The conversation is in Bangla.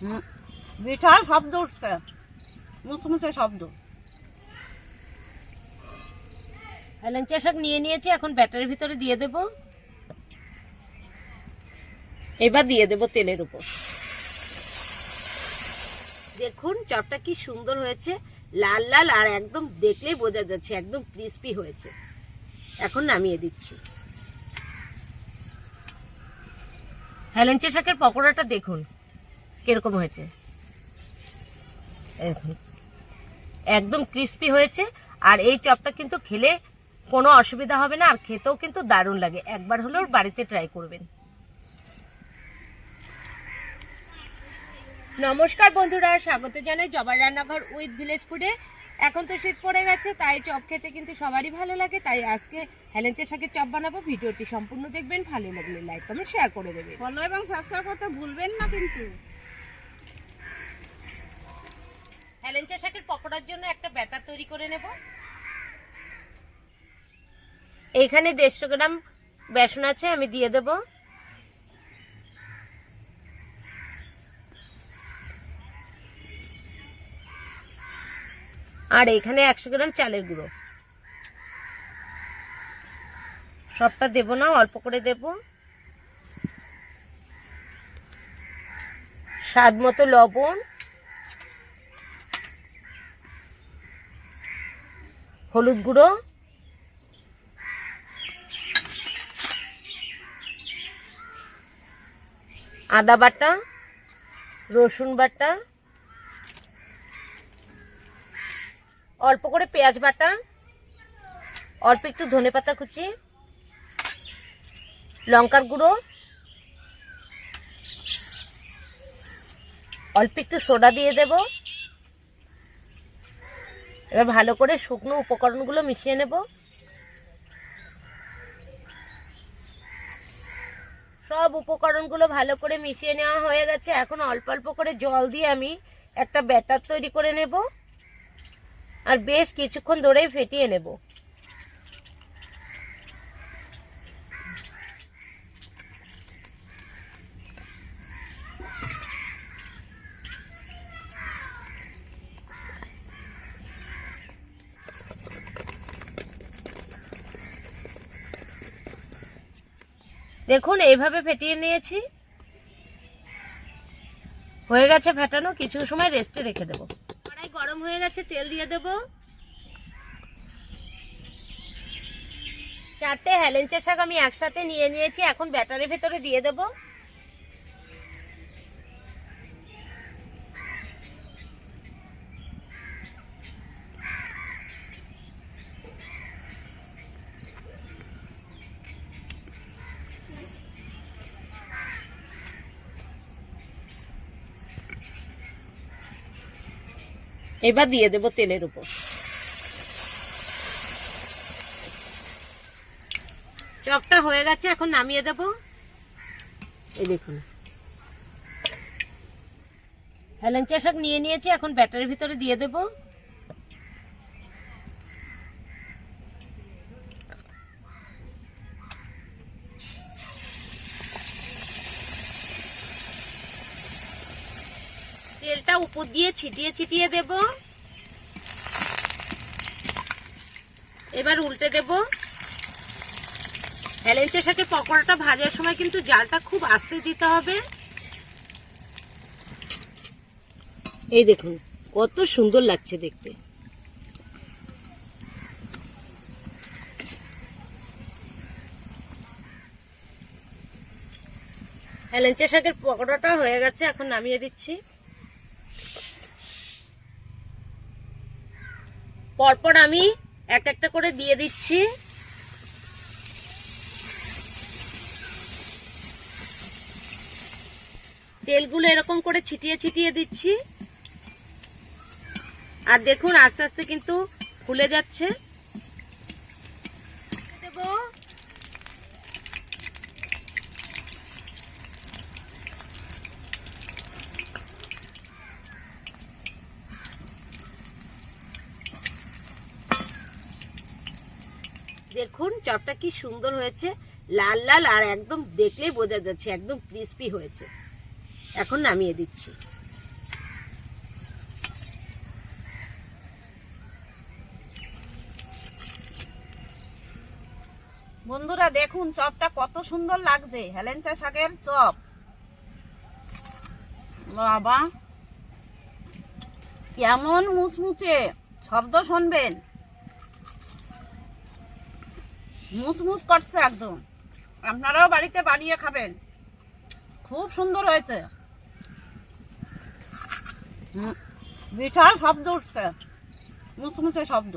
হুম, বিশাল শব্দ উঠছে। মুচমুচে শব্দ। হেলেঞ্চা শাক নিয়ে নিয়েছি এখন ব্যাটারির ভিতরে দিয়ে দেব। এবার দিয়ে দেব তেলের উপর। দেখুন চপটা কি সুন্দর হয়েছে। লাল লাল আর একদম দেখলেই বোঝা যাচ্ছে একদম ক্রিস্পি হয়েছে। এখন নামিয়ে দিচ্ছি। হেলেঞ্চা শাকের পকোড়াটা দেখুন। কীরকম হয়েছে? একদম ক্রিস্পি হয়েছে, আর এই চপটা কিন্তু খেলে কোনো অসুবিধা হবে না, আর খেতেও কিন্তু দারুণ লাগে। একবার হলেও বাড়িতে ট্রাই করবেন। নমস্কার বন্ধুরা, স্বাগত জানাই জবার রান্নাঘর উইথ ভিলেজ ফুডে এখন তো শীত পড়ে গেছে, তাই চপ খেতে কিন্তু সবারই ভালো লাগে, তাই আজকে হেলেঞ্চা শাকের চপ বানাবো। ভিডিওটি সম্পূর্ণ দেখবেন, ভালো লাগলে লাইক কমেন্ট শেয়ার করে দেবেন। ফলো এবং সাবস্ক্রাইব করতে ভুলবেন না কিন্তু। হেলেঞ্চা শাকের পকোড়ার জন্য একটা ব্যাটার তৈরি করে নেব। এখানে দেড়শো গ্রাম বেসন আছে, আমি দিয়ে দেব। আর এখানে একশো গ্রাম চালের গুঁড়ো। সবটা দেব না, অল্প করে দেব। স্বাদ মতো লবণ। হলুদ গুঁড়ো। আদা বাটা, রসুন বাটা, অল্প করে পেঁয়াজ বাটা, অল্প একটু ধনে পাতা কুচি, লঙ্কার গুঁড়ো, অল্প একটু সোডা দিয়ে দেবো। এবার ভালো করে শুকনো উপকরণগুলো মিশিয়ে নেব। সব উপকরণগুলো ভালো করে মিশিয়ে নেওয়া হয়ে গেছে। এখন অল্প অল্প করে জল দিয়ে আমি একটা ব্যাটার তৈরি করে নেব। আর বেশ কিছুক্ষণ ধরেই ফেটিয়ে নেব। দেখুন, এইভাবে ফেটিয়ে নিয়েছি। হয়ে গেছে ফেটানো, কিছু সময় রেস্টে রেখে দেবো। কড়াই গরম হয়ে গেছে, তেল দিয়ে দেবো। চারটে হেলেঞ্চা শাক আমি একসাথে নিয়ে নিয়েছি, এখন ব্যাটারের ভেতরে দিয়ে দেবো। এবার দিয়ে দেব তেলের উপর। চপটা হয়ে গেছে, এখন নামিয়ে দেব। এই দেখুন। হেলেঞ্চা শাক নিয়ে নিয়েছি, এখন ব্যাটারির ভিতরে দিয়ে দেব। উপর দিয়ে ছিটিয়ে ছিটিয়ে দেব। এবার উল্টে দেব। হেলেঞ্চা সাথে পকোড়াটা ভাজার সময় কিন্তু জালটা খুব আস্তে দিতে হবে। এই দেখুন, কত সুন্দর লাগছে দেখতে। হেলেঞ্চা শাকের পকোড়াটা হয়ে গেছে, এখন নামিয়ে দিচ্ছি। পরপর আমি এক একটা করে দিয়ে দিচ্ছি। তেলগুলো এরকম করে ছিটিয়ে ছিটিয়ে দিচ্ছি। আর দেখুন, আস্তে আস্তে কিন্তু ফুলে যাচ্ছে। দেখুন, চপটা কি সুন্দর হয়েছে, লাল লাল, আর একদম দেখলেই বোঝা যাচ্ছে, একদম ক্রিস্পি হয়েছে। এখন নামিয়ে দিচ্ছি। বন্ধুরা, দেখুন, চপটা কত সুন্দর লাগছে, হেলেঞ্চা শাকের চপ। বাবা, কেমন মুচমুচে শব্দ শুনবেন। মুচমুচ করছে একদম। আপনারাও বাড়িতে বানিয়ে খাবেন। খুব সুন্দর হয়েছে। বিশাল শব্দ উঠছে। মুচমুচে শব্দ।